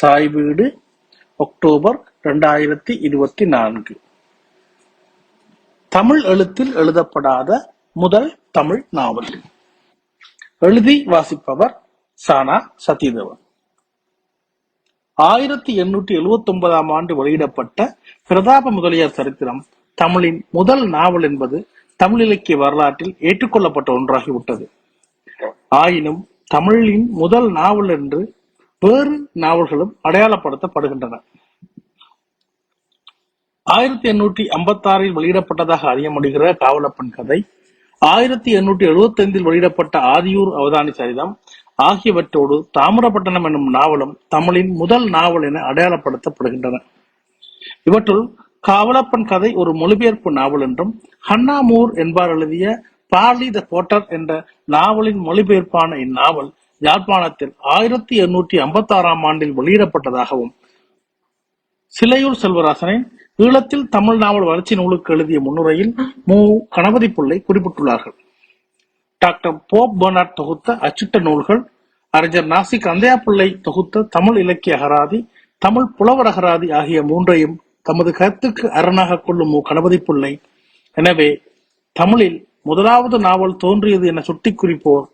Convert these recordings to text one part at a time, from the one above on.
தாய் வீடு அக்டோபர் இரண்டாயிரத்தி இருபத்தி நான்கு. தமிழ் எழுத்தில் எழுதப்படாத முதல் தமிழ் நாவல். எழுதி வாசிப்பவர் சானா சத்யதேவன். ஆயிரத்தி எண்ணூற்றி எழுபத்தி ஒன்பதாம் ஆண்டு வெளியிடப்பட்ட பிரதாப முதலியார் சரித்திரம் தமிழின் முதல் நாவல் என்பது தமிழ் இலக்கிய வரலாற்றில் ஏற்றுக்கொள்ளப்பட்ட ஒன்றாகிவிட்டது. ஆயினும் தமிழின் முதல் நாவல் என்று வேறு நாவல்களும் அடையாளப்படுத்தப்படுகின்றன. ஆயிரத்தி எண்ணூற்றி ஐம்பத்தி ஆறில் வெளியிடப்பட்டதாக அறிய முடிகிற காவலப்பன் கதை ஆயிரத்தி எண்ணூற்றி எழுபத்தி ஐந்தில் வெளியிடப்பட்ட ஆதியூர் அவதானி சரிதம் ஆகியவற்றோடு தாமிரபட்டணம் என்னும் நாவலும் தமிழின் முதல் நாவல் என அடையாளப்படுத்தப்படுகின்றன. இவற்றுள் காவலப்பன் கதை ஒரு மொழிபெயர்ப்பு நாவல் என்றும் ஹன்னா மூர் என்பார் எழுதிய பார்லி த போட்டர் என்ற நாவலின் மொழிபெயர்ப்பான இந்நாவல் யாழ்ப்பாணத்தில் ஆயிரத்தி எண்ணூற்றி ஐம்பத்தி ஆறாம் ஆண்டில் வெளியிடப்பட்டதாகவும் சிலையூர் செல்வராசனின் ஈழத்தில் தமிழ் நாவல் வளர்ச்சி நூலுக்கு எழுதிய முன்னுரையில் மு. கணபதி பிள்ளை குறிப்பிட்டுள்ளார்கள். டாக்டர் போப் பெர்னாட் தொகுத்த அச்சிட்ட நூல்கள் அறிஞர் நாசிக் அந்தையா பிள்ளை தொகுத்த தமிழ் இலக்கிய அகராதி தமிழ் புலவர் அகராதி ஆகிய மூன்றையும் தமது கருத்துக்கு அரணாக கொள்ளும் மு. கணபதி பிள்ளை. எனவே தமிழில் முதலாவது நாவல் தோன்றியது என சுட்டி குறிப்போர்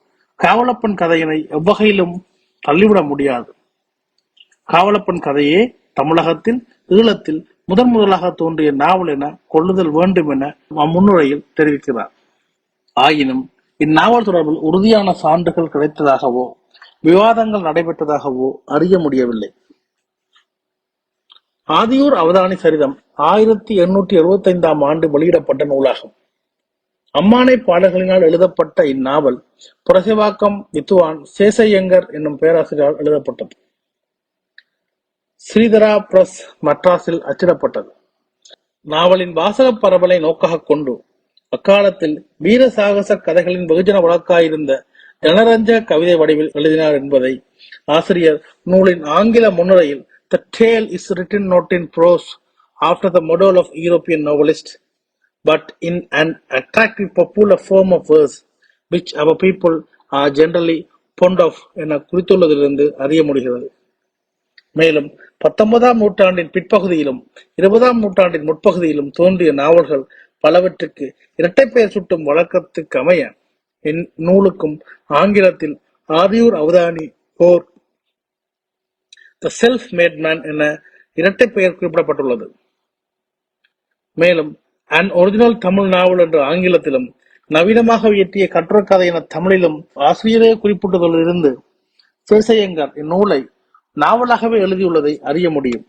காவலப்பன் கதையினை எவ்வகையிலும் தள்ளிவிட முடியாது. காவலப்பன் கதையே தமிழகத்தில் ஈழத்தில் முதன் முதலாக தோன்றிய நாவல் என கொள்ளுதல் வேண்டும் என அம்முன்னுரையில் தெரிவிக்கிறார். ஆயினும் இந்நாவல் தொடர்பில் உறுதியான சான்றுகள் கிடைத்ததாகவோ விவாதங்கள் நடைபெற்றதாகவோ அறிய முடியவில்லை. ஆதியூர் அவதானி சரிதம் ஆயிரத்தி எண்ணூற்றி எழுபத்தி ஐந்தாம் ஆண்டு வெளியிடப்பட்ட நூலாகும். அம்மானை பாடல்களினால் எழுதப்பட்ட இந்நாவல் புரசைவாக்கம் வித்துவான் சேசையங்கர் என்னும் பேராசிரியரால் எழுதப்பட்டது. ஸ்ரீதரா பிரஸ் மட்ராஸில் அச்சிடப்பட்டது. நாவலின் வாசக பரவலை நோக்காக கொண்டு அக்காலத்தில் வீர சாகச கதைகளின் வெகுஜன வழக்காயிருந்த ஜனரஞ்ச கவிதை வடிவில் எழுதினார் என்பதை ஆசிரியர் நூலின் ஆங்கில முன்னுரையில் the tale is written not in prose after the model of European novelist but in an attractive popular form of verse, which our people are generally fond of என குறித்துள்ளதிலிருந்து அறிய முடிகிறது. மேலும் பத்தொன்பதாம் நூற்றாண்டின் பிற்பகுதியிலும் இருபதாம் நூற்றாண்டின் முற்பகுதியிலும் தோன்றிய நாவல்கள் பலவற்றுக்கு இரட்டை பெயர் சுட்டும் வழக்கத்துக்கு அமைய இந்நூலுக்கும் ஆங்கிலத்தில் Adiyur Avadhani or the self made man என இரட்டை பெயர் குறிப்பிடப்பட்டுள்ளது. மேலும் அன் ஒரிஜினல் தமிழ் நாவல் என்று ஆங்கிலத்திலும் நவீனமாக இயற்றிய கட்டுரைக்கதை என தமிழிலும் ஆசிரியரே குறிப்பிட்டதிலிருந்து சேசையங்கர் இந்நூலை நாவலாகவே எழுதியுள்ளதை அறிய முடியும்.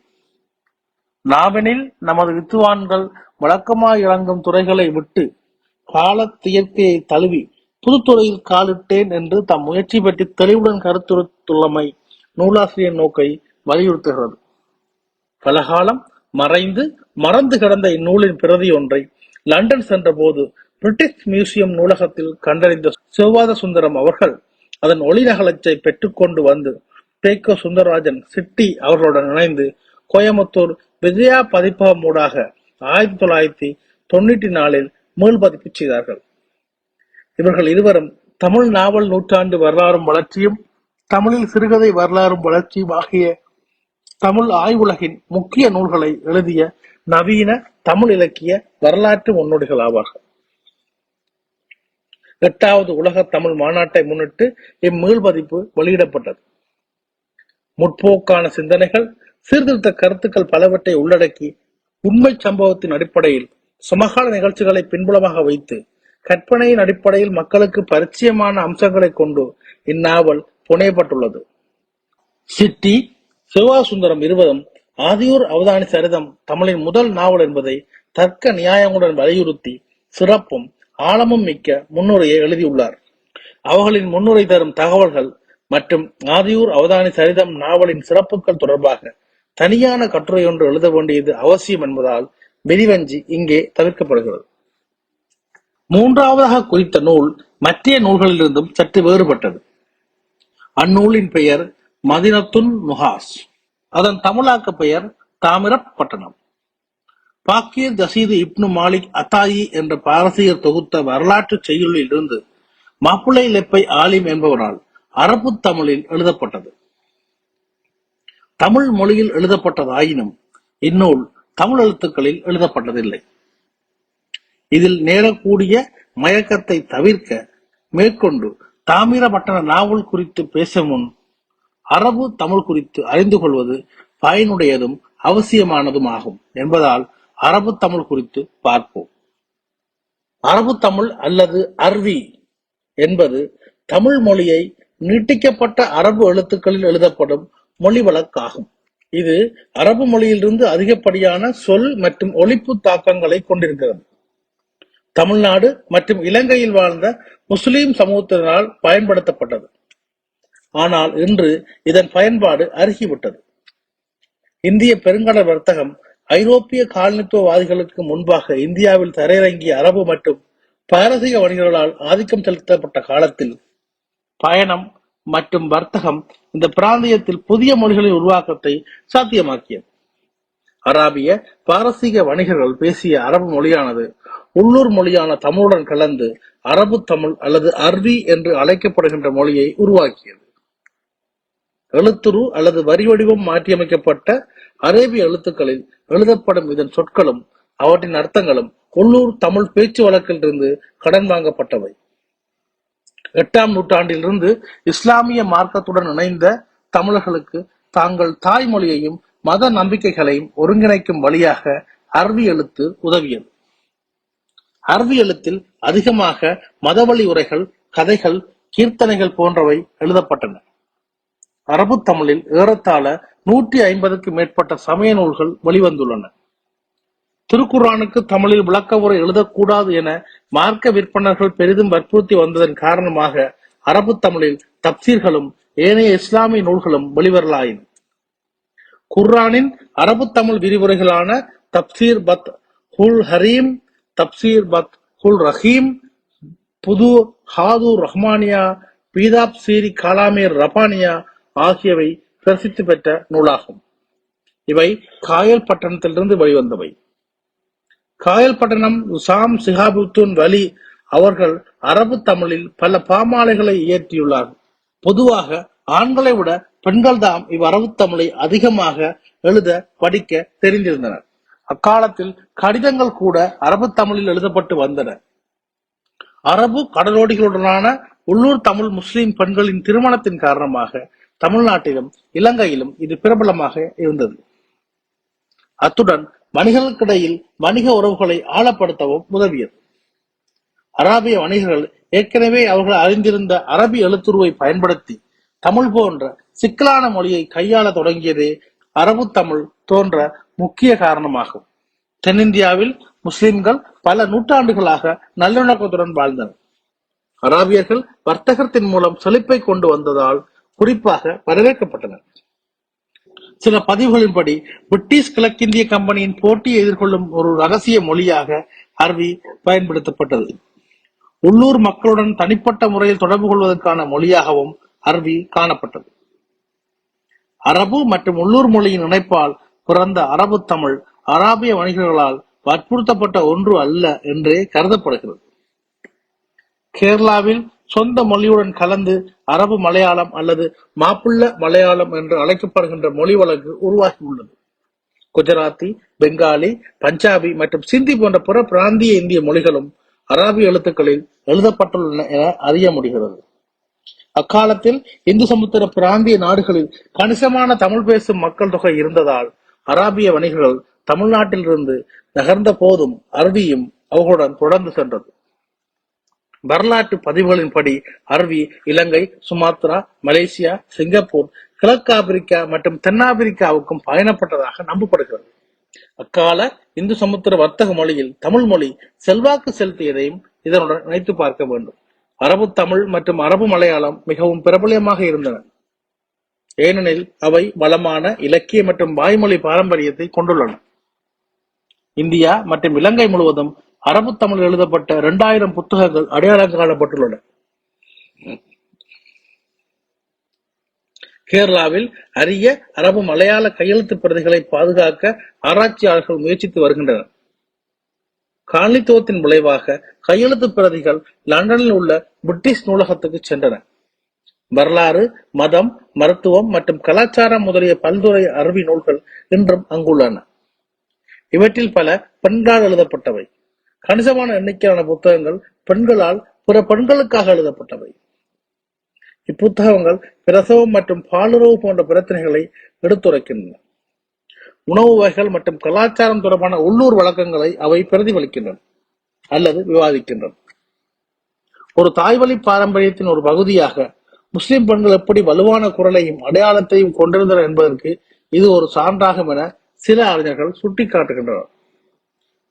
நாவெனில் நமது வித்துவான்கள் வழக்கமாய் இறங்கும் துறைகளை விட்டு காலத்தியற்கையை தழுவி புதுத்துறையில் காலிட்டேன் என்று தம் முயற்சி பற்றி தெளிவுடன் கருத்துரைத்துள்ளமை நூலாசிரியர் நோக்கை வலியுறுத்துகிறது. பலகாலம் மறைந்து மறந்து கிடந்த இந்நூலின் பிரதி ஒன்றை லண்டன் சென்றபோது பிரிட்டிஷ் மியூசியம் நூலகத்தில் கண்டறிந்த சிவவாத சுந்தரம் அவர்கள் அதன் ஒளிநகலச்சை பெற்றுக்கொண்டு வந்து பேக்கோ சுந்தரராஜன் சிட்டி அவர்களுடன் இணைந்து கோயம்புத்தூர் விஜயா பதிப்பகம் ஊடாக ஆயிரத்தி தொள்ளாயிரத்தி தொண்ணூற்றி நாலில் மேல் பதிப்பு செய்தார்கள். இவர்கள் இருவரும் தமிழ் நாவல் நூற்றாண்டு வரலாறும் வளர்ச்சியும் தமிழில் சிறுகதை வரலாறும் வளர்ச்சியும் ஆகிய தமிழ் ஆய்வுலகின் முக்கிய நூல்களை எழுதிய நவீன தமிழ் இலக்கிய வரலாற்று முன்னோடிகள் ஆவார்கள். எட்டாவது உலக தமிழ் மாநாட்டை முன்னிட்டு இம்மீள்பதிப்பு வெளியிடப்பட்டது. முற்போக்கான சிந்தனைகள் சீர்திருத்த கருத்துக்கள் பலவற்றை உள்ளடக்கி உண்மை சம்பவத்தின் அடிப்படையில் சமகால நிகழ்ச்சிகளை பின்புலமாக வைத்து கற்பனையின் அடிப்படையில் மக்களுக்கு பரிச்சயமான அம்சங்களை கொண்டு இந்நாவல் புனையப்பட்டுள்ளது. சிட்டி சிவாசுந்தரம் இருவரும் ஆதியூர் அவதானி சரிதம் தமிழின் முதல் நாவல் என்பதை தர்க்க நியாயங்களுடன் வலியுறுத்தி சிறப்பும் ஆழமும் மிக்க முன்னுரையை எழுதியுள்ளார். அவர்களின் முன்னுரை தரும் தகவல்கள் மற்றும் ஆதியூர் அவதானி சரிதம் நாவலின் சிறப்புகள் தொடர்பாக தனியான கட்டுரை ஒன்று எழுத வேண்டியது அவசியம் என்பதால் வெறிவஞ்சி இங்கே தவிர்க்கப்படுகிறது. மூன்றாவதாக குறித்த நூல் மற்ற நூல்களிலிருந்தும் சற்று வேறுபட்டது. அந்நூலின் பெயர் மதினத்துன் நுஹாஸ் அதன் தமிழாக்க பெயர் தாமிரப்பட்டணம் பாக்கிர் ஜசீது இப்னு மாலிக் அத்தாயி என்ற பாரசீகர் தொகுத்த வரலாற்று செய்யுளில் இருந்து மாப்பிள்ளை லெப்பை ஆலிம் என்பவரால் அரபு தமிழில் எழுதப்பட்டது. தமிழ் மொழியில் எழுதப்பட்டதாயினும் இந்நூல் தமிழ் எழுத்துக்களில் எழுதப்பட்டதில்லை. இதில் நேரக்கூடிய மயக்கத்தை தவிர்க்க மேற்கொண்டு தாமிரபட்டண நாவல் குறித்து பேசும் முன் அரபு தமிழ் குறித்து அறிந்து கொள்வது பயனுடையதும் அவசியமானதும் ஆகும் என்பதால் அரபு தமிழ் குறித்து பார்ப்போம். அரபு தமிழ் அல்லது அர்வி என்பது தமிழ் மொழியை நீட்டிக்கப்பட்ட அரபு எழுத்துக்களில் எழுதப்படும் மொழி வழக்காகும் இது அரபு மொழியிலிருந்து அதிகப்படியான சொல் மற்றும் ஒழிப்பு தாக்கங்களை கொண்டிருக்கிறது. தமிழ்நாடு மற்றும் இலங்கையில் வாழ்ந்த முஸ்லிம் சமூகத்தினரால் பயன்படுத்தப்பட்டது. ஆனால் இன்று இதன் பயன்பாடு அருகிவிட்டது. இந்திய பெருங்கடல் வர்த்தகம் ஐரோப்பிய காலனித்துவவாதிகளுக்கு முன்பாக இந்தியாவில் தரையிறங்கிய அரபு மற்றும் பாரசீக வணிகர்களால் ஆதிக்கம் செலுத்தப்பட்ட காலத்தில் பயணம் மற்றும் வர்த்தகம் இந்த பிராந்தியத்தில் புதிய மொழிகளின் உருவாக்கத்தை சாத்தியமாக்கியது. அராபிய பாரசீக வணிகர்கள் பேசிய அரபு மொழியானது உள்ளூர் மொழியான தமிழுடன் கலந்து அரபு தமிழ் அல்லது அர்வி என்று அழைக்கப்படுகின்ற மொழியை உருவாக்கியது. எழுத்துரு அல்லது வரி வடிவம் மாற்றியமைக்கப்பட்ட அரேபிய எழுத்துக்களில் எழுதப்படும் இதன் சொற்களும் அவற்றின் அர்த்தங்களும் உள்ளூர் தமிழ் பேச்சு வழக்கிலிருந்து கடன் வாங்கப்பட்டவை. எட்டாம் நூற்றாண்டிலிருந்து இஸ்லாமிய மார்க்கத்துடன் இணைந்த தமிழர்களுக்கு தாங்கள் தாய்மொழியையும் மத நம்பிக்கைகளையும் ஒருங்கிணைக்கும் வழியாக அரபி எழுத்து உதவியது. அரபி எழுத்தில் அதிகமாக மதவழி உரைகள் கதைகள் கீர்த்தனைகள் போன்றவை எழுதப்பட்டன. அரபு தமிழில் ஏறத்தாழ நூற்றி ஐம்பதுக்கு மேற்பட்ட சமய நூல்கள் வெளிவந்துள்ளன. திருக்குறானுக்கு தமிழில் விளக்க உரை எழுதக்கூடாது என மார்க்க விற்பனர்கள் பெரிதும் வற்புறுத்தி வந்ததன் காரணமாக அரபு தமிழில் தப்சீர்களும் ஏனைய இஸ்லாமிய நூல்களும் வெளிவரலாயின. குர்ரானின் அரபு தமிழ் விரிவுரைகளான தப்சீர் பத் ஹுல் ஹரீம் தப்சீர் பத் ஹுல் ரஹீம் புது ஹாது ரஹ்மானியா பீதாப் சீரி காலாமீர் ரபானியா ஆகியவை பிரசித்தி பெற்ற நூலாகும். இவை காயல் பட்டணத்திலிருந்து வெளிவந்தவை. காயல்பட்டணம் உசாம் சிஹாபுத்தூன் வலி அவர்கள் அரபு தமிழில் பல பாமாலைகளை இயற்றியுள்ளார்கள் பொதுவாக ஆண்களை விட பெண்கள் தாம் இவ்வரபு தமிழை அதிகமாக எழுத படிக்க தெரிந்திருந்தனர். அக்காலத்தில் கடிதங்கள் கூட அரபு தமிழில் எழுதப்பட்டு வந்தன. அரபு கடலோடிகளுடனான உள்ளூர் தமிழ் முஸ்லிம் பெண்களின் திருமணத்தின் காரணமாக தமிழ்நாட்டிலும் இலங்கையிலும் இது பிரபலமாக இருந்தது. அத்துடன் வணிகர்களுக்கிடையில் வணிக உறவுகளை ஆழப்படுத்தவும் உதவியது. அராபிய வணிகர்கள் ஏற்கனவே அவர்கள் அறிந்திருந்த அரபி எழுத்துருவை பயன்படுத்தி தமிழ் போன்ற சிக்கலான மொழியை கையாள தொடங்கியதே அரபு தமிழ் தோன்ற முக்கிய காரணமாகும். தென்னிந்தியாவில் முஸ்லிம்கள் பல நூற்றாண்டுகளாக நல்லிணக்கத்துடன் வாழ்ந்தனர். அராபியர்கள் வர்த்தகத்தின் மூலம் செழிப்பை கொண்டு வந்ததால் குறிப்பாக வரவேற்கப்பட்டனர். சில பதிவுகளின்படி பிரிட்டிஷ் கிழக்கிந்திய கம்பெனியின் போட்டியை எதிர்கொள்ளும் ஒரு ரகசிய மொழியாக அர்வி பயன்படுத்தப்பட்டது. உள்ளூர் மக்களுடன் தனிப்பட்ட முறையில் தொடர்பு கொள்வதற்கான மொழியாகவும் அர்வி காணப்பட்டது. அரபு மற்றும் உள்ளூர் மொழியின் இணைப்பால் பிறந்த அரபு தமிழ் அராபிய வணிகர்களால் வற்புறுத்தப்பட்ட ஒன்று அல்ல என்றே கருதப்படுகிறது. கேரளாவில் சொந்த மொழியுடன் கலந்து அரபு மலையாளம் அல்லது மாப்பிள்ள மலையாளம் என்று அழைக்கப்படுகின்ற மொழி வழக்கு உருவாகியுள்ளது குஜராத்தி பெங்காலி பஞ்சாபி மற்றும் சிந்தி போன்ற பிற பிராந்திய இந்திய மொழிகளும் அராபிய எழுத்துக்களில் எழுதப்பட்டுள்ளன என அறிய முடிகிறது. அக்காலத்தில் இந்து சமுத்திர பிராந்திய நாடுகளில் கணிசமான தமிழ் பேசும் மக்கள் தொகை இருந்ததால் அராபிய வணிகர்கள் தமிழ்நாட்டிலிருந்து நகர்ந்த போதும் அருவியும் அவர்களுடன் தொடர்ந்து சென்றது. வரலாற்று பதிவுகளின்படி அரபி இலங்கை சுமாத்ரா மலேசியா சிங்கப்பூர் கிழக்கு ஆப்பிரிக்கா மற்றும் தென்னாப்பிரிக்காவுக்கும் பயணப்பட்டதாக நம்பப்படுகிறது. அக்கால இந்து சமுத்திர வர்த்தக மொழியில் தமிழ் மொழி செல்வாக்கு செலுத்தியதையும் இதனுடன் இணைத்து பார்க்க வேண்டும். அரபு தமிழ் மற்றும் அரபு மலையாளம் மிகவும் பிரபலியமாக இருந்தன. ஏனெனில் அவை வளமான இலக்கிய மற்றும் வாய்மொழி பாரம்பரியத்தை கொண்டுள்ளன. இந்தியா மற்றும் இலங்கை முழுவதும் அரபு தமிழ் எழுதப்பட்ட இரண்டாயிரம் புத்தகங்கள் அடையாளம் காணப்பட்டுள்ளன. கேரளாவில் அரிய அரபு மலையாள கையெழுத்து பிரதிகளை பாதுகாக்க ஆராய்ச்சியாளர்கள் முயற்சித்து வருகின்றனர். காலனித்துவத்தின் விளைவாக கையெழுத்து பிரதிகள் லண்டனில் உள்ள பிரிட்டிஷ் நூலகத்துக்கு சென்றன. வரலாறு மதம் மருத்துவம் மற்றும் கலாச்சாரம் முதலிய பல்துறை அரபி நூல்கள் இன்றும் அங்குள்ளன. இவற்றில் பல பெண்களால் எழுதப்பட்டவை. கணிசமான எண்ணிக்கையான புத்தகங்கள் பெண்களால் பிற பெண்களுக்காக எழுதப்பட்டவை. இப்புத்தகங்கள் பிரசவம் மற்றும் பாலுறவு போன்ற பிரச்சனைகளை எடுத்துரைக்கின்றன. உணவு வகைகள் மற்றும் கலாச்சாரம் தொடர்பான உள்ளூர் வழக்கங்களை அவை பிரதிபலிக்கின்றன அல்லது விவாதிக்கின்றன. ஒரு தாய்வழி பாரம்பரியத்தின் ஒரு பகுதியாக முஸ்லிம் பெண்கள் எப்படி வலுவான குரலையும் அடையாளத்தையும் கொண்டிருந்தனர் என்பதற்கு இது ஒரு சான்றாகும் என சில அறிஞர்கள் சுட்டிக்காட்டுகின்றனர்.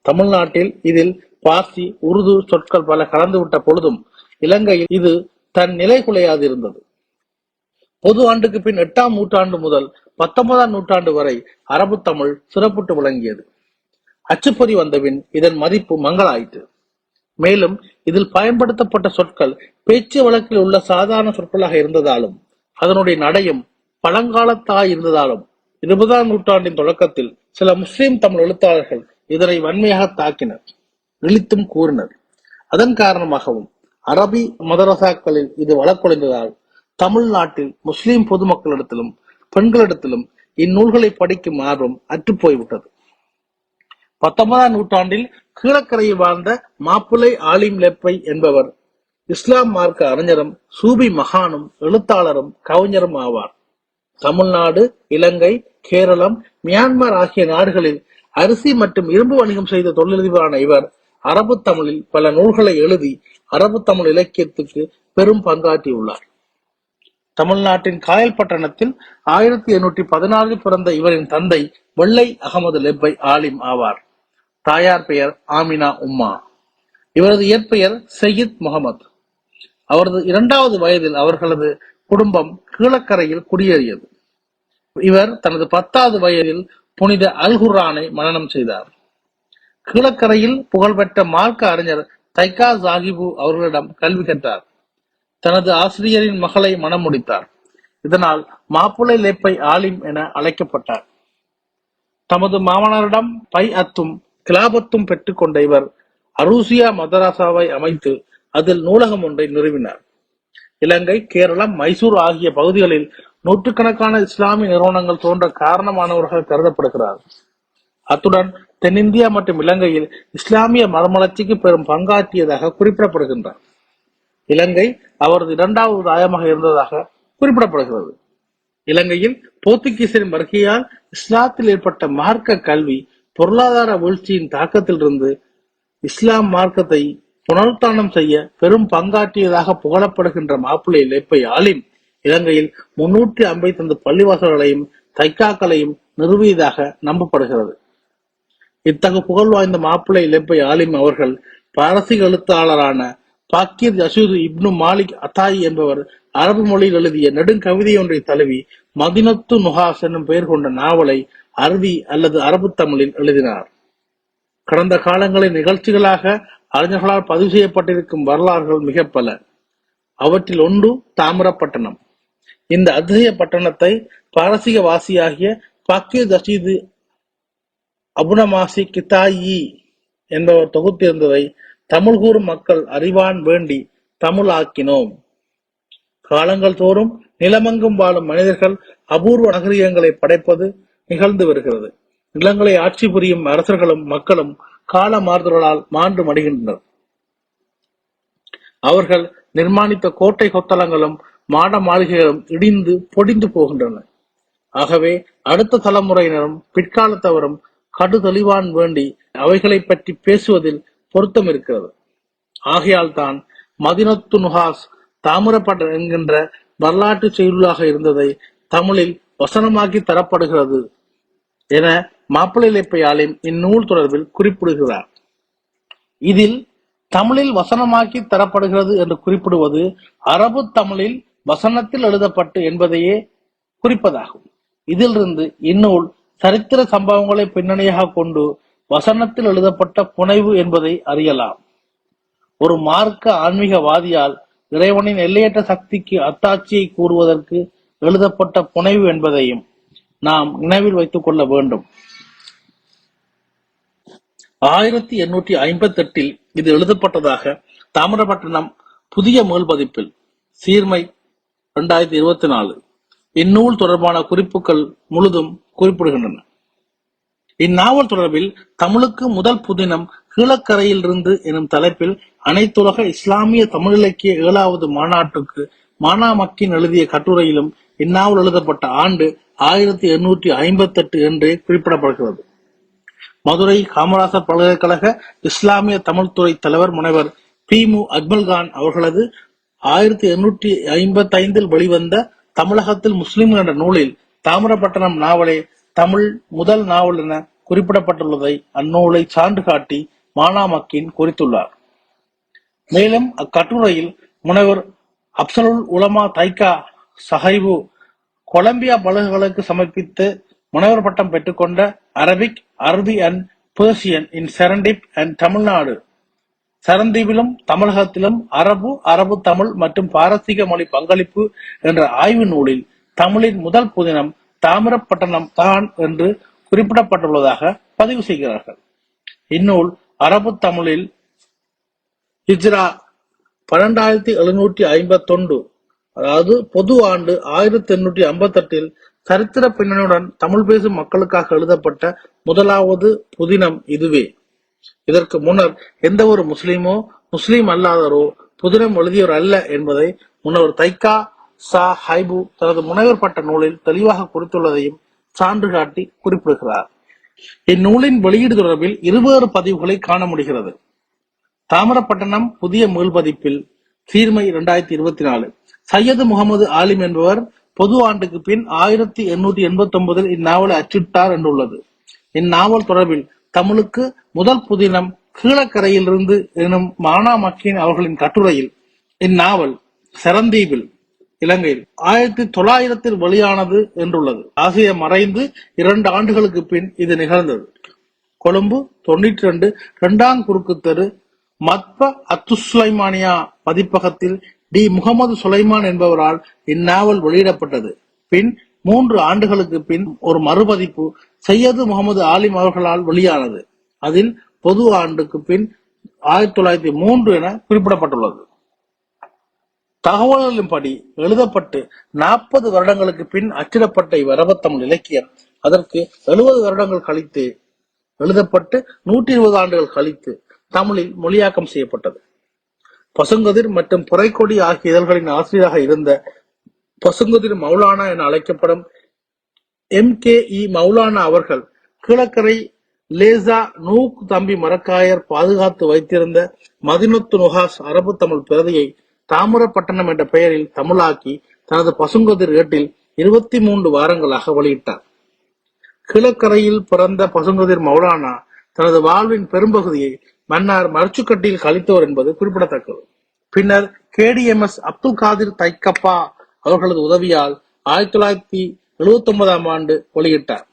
தமிழ்நாட்டில் இதில் பார்சி உருது சொற்கள் பல கலந்துவிட்ட பொழுதும் இலங்கையில் இது தன் நிலை குலையாது இருந்தது. பொது ஆண்டுக்கு பின் எட்டாம் நூற்றாண்டு முதல் பத்தொன்பதாம் நூற்றாண்டு வரை அரபு தமிழ் சிறப்புட்டு விளங்கியது. அச்சுப்பொறி வந்தபின் இதன் மதிப்பு மங்களாயிற்று. மேலும் இதில் பயன்படுத்தப்பட்ட சொற்கள் பேச்சு வழக்கில் உள்ள சாதாரண சொற்களாக இருந்ததாலும் அதனுடைய நடையும் பழங்காலத்தாய் இருந்ததாலும் இருபதாம் நூற்றாண்டின் தொடக்கத்தில் சில முஸ்லிம் தமிழ் எழுத்தாளர்கள் இதனை வன்மையாக தாக்கினர் இழித்தும் கூறினர். அதன் காரணமாகவும் அரபி மதரசாக்களில் இது வழக்கொழிந்ததால் தமிழ்நாட்டில் முஸ்லிம் பொதுமக்களிடத்திலும் பெண்களிடத்திலும் இந்நூல்களை படிக்கும் ஆர்வம் அற்றுப்போய்விட்டது. பத்தொன்பதாம் நூற்றாண்டில் கீழக்கரையில் வாழ்ந்த மாப்பிள்ளை ஆலிம் லெப்பை என்பவர் இஸ்லாம் மார்க்க அறிஞரும் சூபி மகானும் எழுத்தாளரும் கவிஞரும் ஆவார். தமிழ்நாடு இலங்கை கேரளம் மியான்மர் ஆகிய நாடுகளில் அரிசி மற்றும் இரும்பு வணிகம் செய்த தொழிலதிபரான இவர் அரபு தமிழில் பல நூல்களை எழுதி அரபு தமிழ் இலக்கியத்துக்கு பெரும் பங்காற்றியுள்ளார். தமிழ்நாட்டின் காயல் பட்டணத்தில் ஆயிரத்தி எண்ணூற்றி பதினாறில் பிறந்த இவரின் தந்தை வெள்ளை அகமது லெப்பை ஆலிம் ஆவார். தாயார் பெயர் ஆமினா உம்மா. இவரது இயற்பெயர் சையீத் முகமது. அவரது இரண்டாவது வயதில் அவர்களது குடும்பம் கீழக்கரையில் குடியேறியது. இவர் தனது பத்தாவது வயதில் புனித அல் மனனம் செய்தார். கீழக்கரையில் புகழ்பெற்ற மார்க்க அறிஞர் தைக்கா சாஹிபு அவர்களிடம் கல்வி கற்றார். தனது ஆசிரியரின் மகளை மனம் முடித்தார். இதனால் மாப்பிள்ளை லேப்பை ஆலிம் என அழைக்கப்பட்டார். தமது மாமனாரிடம் பை அத்தும் கிலாபத்தும் பெற்றுக்கொண்ட இவர் அரூசியா மதராசாவை அமைத்து அதில் நூலகம் ஒன்றை நிறுவினார். இலங்கை கேரளம் மைசூர் ஆகிய பகுதிகளில் நூற்றுக்கணக்கான இஸ்லாமிய நிறுவனங்கள் தோன்ற காரணமானவர்கள் கருதப்படுகிறார் அத்துடன் தென்னிந்தியா மற்றும் இலங்கையில் இஸ்லாமிய மறுமலர்ச்சிக்கு பெரும் பங்காற்றியதாக குறிப்பிடப்படுகின்றார் இலங்கை அவரது இரண்டாவது தாயமாக இருந்ததாக குறிப்பிடப்படுகிறது. இலங்கையில் போர்த்துகீசரின் வருகையால் இஸ்லாத்தில் ஏற்பட்ட மார்க்க கல்வி பொருளாதார வீழ்ச்சியின் தாக்கத்திலிருந்து இஸ்லாம் மார்க்கத்தை புனருத்தானம் செய்ய பெரும் பங்காற்றியதாக புகழப்படுகின்ற மாப்பிள்ளை லேப்பை ஆலிம் இலங்கையில் முன்னூற்றி ஐம்பத்தி ஐந்து பள்ளிவாசல்களையும் தைக்காக்களையும் நிறுவியதாக நம்பப்படுகிறது. இத்தகு புகழ் வாய்ந்த மாப்பிள்ளை லெப்பை ஆலிம் அவர்கள் பாரசீக எழுத்தாளரான பாக்கீர் யசூது இப்னு மாலிக் அத்தாயி என்பவர் அரபு மொழியில் எழுதிய நெடுங்கவிதை ஒன்றை தழுவி மதினத்து நுஹாஸ் என்னும் பெயர் கொண்ட நாவலை அரபி அல்லது அரபு தமிழில் எழுதினார். கடந்த காலங்களில் நிகழ்ச்சிகளாக அறிஞர்களால் பதிவு செய்யப்பட்டிருக்கும் வரலாறுகள் மிக பல. அவற்றில் ஒன்று தாமிரப்பட்டணம். இந்த அதிசய பட்டணத்தை பாரசீக வாசியாகிய பாக்கீர் தஷீது அபுனமாசி கித்தாயி என்பவர் தொகுத்திருந்ததை தமிழ் கூறும் மக்கள் அறிவான் வேண்டி தமிழ் ஆக்கினோம் காலங்கள் தோறும் நிலமெங்கும் வாழும் மனிதர்கள் அபூர்வ நகரியங்களை படைப்பது நிகழ்ந்து வருகிறது. நிலங்களை ஆட்சி புரியும் அரசர்களும் மக்களும் கால மாறுதலால் மாண்டு மடிகின்றனர். அவர்கள் நிர்மாணித்த கோட்டை கொத்தளங்களும் மாட மாளிகைகளும் இடிந்து பொடிந்து போகின்றன. ஆகவே அடுத்த தலைமுறையினரும் பிற்காலத்தவரும் கடு தெளிவான் வேண்டி அவைகளை பற்றி பேசுவதில் பொருத்தம் இருக்கிறது. ஆகையால் தான் மதினத்து நுஹாஸ் தாமிரப்பட்ட என்கின்ற வரலாற்று செயலாக இருந்ததை தமிழில் வசனமாக்கி தரப்படுகிறது என மாப்பிள்ளை லேப்பையாளின் இந்நூல் தொடர்பில் குறிப்பிடுகிறார். இதில் தமிழில் வசனமாக்கி தரப்படுகிறது என்று குறிப்பிடுவது அரபு தமிழில் வசனத்தில் எழுதப்பட்டு என்பதையே குறிப்பதாகும். இதிலிருந்து இந்நூல் சரித்திர சம்பவங்களை பின்னணியாக கொண்டு வசனத்தில் எழுதப்பட்ட புனைவு என்பதை அறியலாம். ஒரு மார்க்க ஆன்மீகவாதியால் இறைவனின் எல்லையற்ற சக்திக்கு அத்தாட்சியை கூறுவதற்கு எழுதப்பட்ட புனைவு என்பதையும் நாம் நினைவில் வைத்துக் கொள்ள வேண்டும். ஆயிரத்தி எண்ணூற்றி ஐம்பத்தி எட்டில் இது எழுதப்பட்டதாக தாமிரபட்டணம் புதிய மேல்பதிப்பில் சீர்மை இரண்டாயிரத்தி இருபத்தி நாலு. இந்நூல் தொடர்பான குறிப்புகள் முழுதும் குறிப்பிடுகின்றன. இந்நாவல் தொடர்பில் தமிழுக்கு முதல் புதினம் கீழக்கரையில் இருந்து எனும் தலைப்பில் அனைத்துலக இஸ்லாமிய தமிழிலக்கிய ஏழாவது மாநாட்டுக்கு மானாமக்கின் எழுதிய கட்டுரையிலும் இந்நாவல் எழுதப்பட்ட ஆண்டு ஆயிரத்தி எண்ணூற்றி ஐம்பத்தி எட்டு என்றே குறிப்பிடப்படுகிறது. மதுரை காமராசர் பல்கலைக்கழக இஸ்லாமிய தமிழ்துறை தலைவர் முனைவர் பி மு அக்மல்கான் அவர்களது ஆயிரத்தி எண்ணூற்றி ஐம்பத்தி ஐந்தில் வெளிவந்த தமிழகத்தில் முஸ்லிம் என்ற நூலில் தாமிரப்பட்டணம் நாவலே தமிழ் முதல் நாவல் என குறிப்பிடப்பட்டுள்ளதை அந்நூலை சான்று காட்டி மானாமக்கின் குறித்துள்ளார். மேலும் அக்கட்டுரையில் முனைவர் அப்சலுல் உலமா தைக்கா சஹைபு கொலம்பியா பல்கலைக்கழகத்துக்கு சமர்ப்பித்து முனைவர் பட்டம் பெற்றுக்கொண்ட Arabic Arabi and Persian in Serendib and Tamil Nadu சரந்தீவிலும் தமிழகத்திலும் அரபு அரபு தமிழ் மற்றும் பாரசீக மொழி பங்களிப்பு என்ற ஆய்வு நூலில் தமிழின் முதல் புதினம் தாமிரப்பட்டணம் தான் என்று குறிப்பிடப்பட்டுள்ளதாக பதிவு செய்கிறார்கள். இந்நூல் அரபு தமிழில் ஹிஜ்ரா பன்னெண்டாயிரத்தி எழுநூற்றி ஐம்பத்தொன்று அதாவது பொது ஆண்டு ஆயிரத்தி எண்ணூற்றி ஐம்பத்தெட்டில் சரித்திர பின்னணியுடன் தமிழ் பேசும் மக்களுக்காக எழுதப்பட்ட முதலாவது புதினம் இதுவே. இதற்கு முன்னர் எந்த ஒரு முஸ்லீமோ முஸ்லீம் அல்லாதவரோ புதினம் எழுதியவர் அல்ல என்பதை முன்னவர் தைக்கா சா ஹைபு தனது முனைவர் பட்ட நூலில் தெளிவாக குறித்துள்ளதையும் சான்று காட்டி குறிப்பிடுகிறார். இந்நூலின் வெளியீடு தொடர்பில் இருவேறு பதிவுகளை காண முடிகிறது. தாமிரப்பட்டணம் புதிய மீள்பதிப்பில் சீர்மை இரண்டாயிரத்தி இருபத்தி நாலு. சையது முகமது ஆலிம் என்பவர் பொது ஆண்டுக்கு பின் ஆயிரத்தி எண்ணூற்றி எண்பத்தி ஒன்பதில் இந்நாவலை அச்சிட்டார் என்றுள்ளது. இந்நாவல் தொடர்பில் தமிழுக்கு முதல் புதினம் கீழக்கரையிலிருந்து எனும் மானா மக்கீன் அவர்களின் கட்டுரையில் இந்நாவல் செரந்தீவில் இலங்கையில் ஆயிரத்தி தொள்ளாயிரத்தில் வெளியானது என்றுள்ளது. ஆசிரியர் மறைந்து இரண்டு ஆண்டுகளுக்கு பின் இது நிகழ்ந்தது. கொழும்பு தொண்ணூற்றி ரெண்டு இரண்டாம் குறுக்கு தெரு மத்ப அத்து சுலைமானியா பதிப்பகத்தில் டி. முகமது சுலைமான் என்பவரால் இந்நாவல் வெளியிடப்பட்டது. பின் மூன்று ஆண்டுகளுக்கு பின் ஒரு மறுபதிப்பு சையது முகமது ஆலிம் அவர்களால் வெளியானது. அதில் பொது ஆண்டுக்கு பின் ஆயிரத்தி தொள்ளாயிரத்தி மூன்று என குறிப்பிடப்பட்டுள்ளது. தகவல்களின்படி எழுதப்பட்டு நாற்பது வருடங்களுக்கு பின் அச்சிடப்பட்ட இவ்வரபத்தமிழ் இலக்கியம் அதற்கு எழுபது வருடங்கள் கழித்து எழுதப்பட்டு நூற்றி இருபது ஆண்டுகள் கழித்து தமிழில் மொழியாக்கம் செய்யப்பட்டது. பசுங்கதிர் மற்றும் புரைக்கொடி ஆகிய இதழ்களின் ஆசிரியராக இருந்த பசுங்கதிர் மௌலானா என அழைக்கப்படும் எம் கே இ மௌலானா அவர்கள் கீழக்கரை லேசா நூக் தம்பி மரக்காயர் பாதுகாத்து வைத்திருந்த மதினத்து நுகாஸ் அரபு தமிழ் பிரதியை தாமிரப்பட்டணம் என்ற பெயரில் தமிழாக்கி தனது பசுங்கதிர் ஏட்டில் இருபத்தி மூன்று வாரங்களாக வெளியிட்டார். கிழக்கரையில் பிறந்த பசுங்கதிர் மௌலானா தனது வாழ்வின் பெரும்பகுதியை மன்னார் மரச்சுக்கட்டியில் கழித்தவர் என்பது குறிப்பிடத்தக்கது. பின்னர் கேடிஎம்எஸ் அப்துல் காதிர் தைக்கப்பா அவர்களது உதவியால் ஆயிரத்தி தொள்ளாயிரத்தி எழுபத்தி ஒன்பதாம் ஆண்டு வெளியிட்டார்.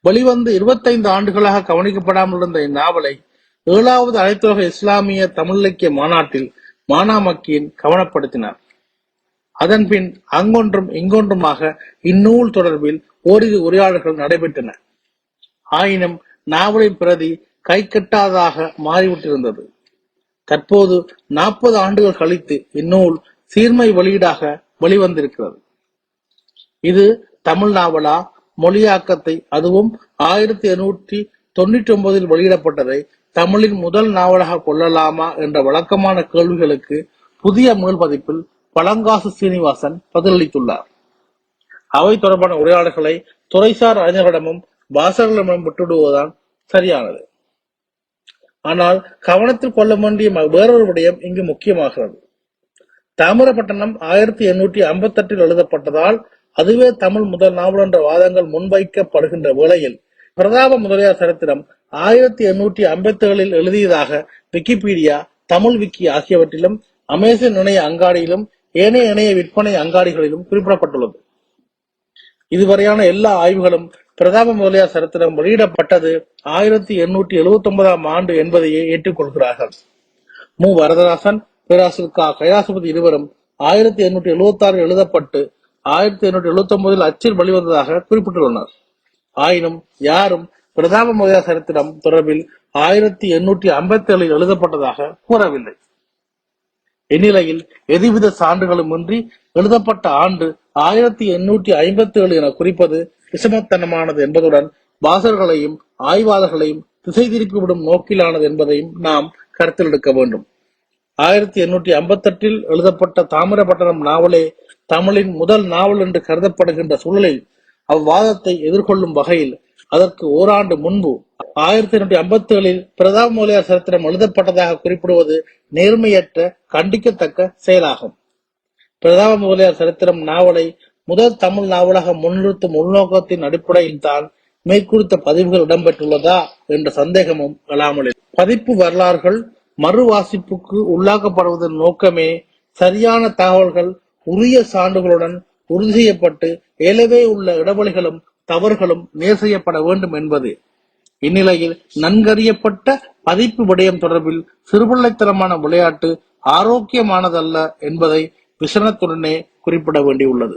வெளிவந்து இருபத்தைந்து ஆண்டுகளாக கவனிக்கப்படாமல் இருந்த இந்நாவலை ஏழாவது அனைத்துலக இஸ்லாமிய தமிழ் இலக்கிய மாநாட்டில் மானாமக்கியின் கவனப்படுத்தினார். அதன்பின் அங்கொன்றும் இங்கொன்றுமாக இந்நூல் தொடர்பில் ஓரிரு உரையாடல்கள் நடைபெற்றன. ஆயினும் நாவலின் பிரதி கை கட்டாதாக மாறிவிட்டிருந்தது. தற்போது நாற்பது ஆண்டுகள் கழித்து இந்நூல் சீர்மை வெளியீடாக வெளிவந்திருக்கிறது. இது தமிழ் நாவலா மொழியாக்கத்தை அதுவும் ஆயிரத்தி எண்ணூற்றி தொண்ணூற்றி ஒன்பதில் வெளியிடப்பட்டதை தமிழின் முதல் நாவலாக கொள்ளலாமா என்ற வழக்கமான கேள்விகளுக்கு புதிய முதல் பதிப்பில் பழங்காசு சீனிவாசன் பதிலளித்துள்ளார். அவை தொடர்பான உரையாடல்களை துறைசார் அறிஞர்களிடமும் வாசகர்களிடமும் விட்டுவிடுவதுதான் சரியானது. ஆனால் கவனத்தில் கொள்ள வேண்டிய வேறொரு விடயம் இங்கு முக்கியமாகிறது. தாமிரப்பட்டணம் ஆயிரத்தி எண்ணூற்றி ஐம்பத்தெட்டில் எழுதப்பட்டதால் அதுவே தமிழ் முதல் நாவல் என்ற வாதங்கள் முன்வைக்கப்படுகின்ற வேளையில் பிரதாப முதலியார் சரித்திரம் ஆயிரத்தி எண்ணூற்றி ஐம்பத்தி ஏழில் எழுதியதாக விக்கிபீடியா தமிழ் விக்கி ஆகியவற்றிலும் அமேசான் இணைய அங்காடியிலும் ஏனைய இணைய விற்பனை அங்காடிகளிலும் குறிப்பிடப்பட்டுள்ளது. இதுவரையான எல்லா ஆய்வுகளும் பிரதாப முதலியார் சரித்திரம் வெளியிடப்பட்டது ஆயிரத்தி எண்ணூற்றி எழுபத்தி ஒன்பதாம் ஆண்டு என்பதையே ஏற்றுக்கொள்கிறார்கள். மு. வரதராசன் பேராசிரியர் கா. கைலாசபதி இருவரும் ஆயிரத்தி எண்ணூற்றி எழுபத்தி ஆறு எழுதப்பட்டு ஆயிரத்தி எண்ணூற்றி எழுபத்தி ஒன்பதில் அச்சில் வெளிவந்ததாக குறிப்பிட்டுள்ளனர் ஆயினும் யாரும் பிரதாப முதலியார் சரித்திரம் தொடர்பில் ஆயிரத்தி எண்ணூற்றி ஐம்பத்தி ஏழில் எழுதப்பட்டதாக கூறவில்லை. இந்நிலையில் எதுவித சான்றுகளுமின்றி எழுதப்பட்ட ஆண்டு ஆயிரத்தி எண்ணூற்றி ஐம்பத்தி ஏழு என குறிப்பது விஷமத்தனமானது என்பதுடன் வாசகர்களையும் ஆய்வாளர்களையும் திசை திருப்பிவிடும் நோக்கிலானது என்பதையும் நாம் கருத்தில் எடுக்க வேண்டும். ஆயிரத்தி எண்ணூற்றி ஐம்பத்தெட்டில் எழுதப்பட்ட தாமிரபட்டணம் நாவலே தமிழின் முதல் நாவல் என்று கருதப்படுகின்ற சூழலில் அவ்வாதத்தை எதிர்கொள்ளும் வகையில் அதற்கு ஓராண்டு முன்பு ஆயிரத்தி எண்ணூற்றி ஐம்பத்தி ஏழில் பிரதாப் மொழியார் சரித்திரம் எழுதப்பட்டதாக குறிப்பிடுவது நேர்மையற்ற கண்டிக்கத்தக்க செயலாகும். பிரதாப முதலியார் சரித்திரம் நாவலை முதல் தமிழ் நாவலாக முன்னிறுத்தும் உள்நோக்கத்தின் அடிப்படையில் தான் மேற்குறித்த பதிவுகள் இடம்பெற்றுள்ளதா என்ற சந்தேகமும் எழாமல் பதிப்பு வரலாறுகள் மறு வாசிப்புக்கு உள்ளாக்கப்படுவதன் நோக்கமே சரியான தகவல்கள் உரிய சான்றுகளுடன் உறுதி செய்யப்பட்டு ஏலவே உள்ள இடைவெளிகளும் தவறுகளும் நேர் செய்யப்பட வேண்டும் என்பது. இந்நிலையில் நன்கறியப்பட்ட பதிப்பு விடயம் தொடர்பில் சிறுபிள்ளைத்தனமான விளையாட்டு ஆரோக்கியமானதல்ல என்பதை விசனத்துடனே குறிப்பிட வேண்டியுள்ளது.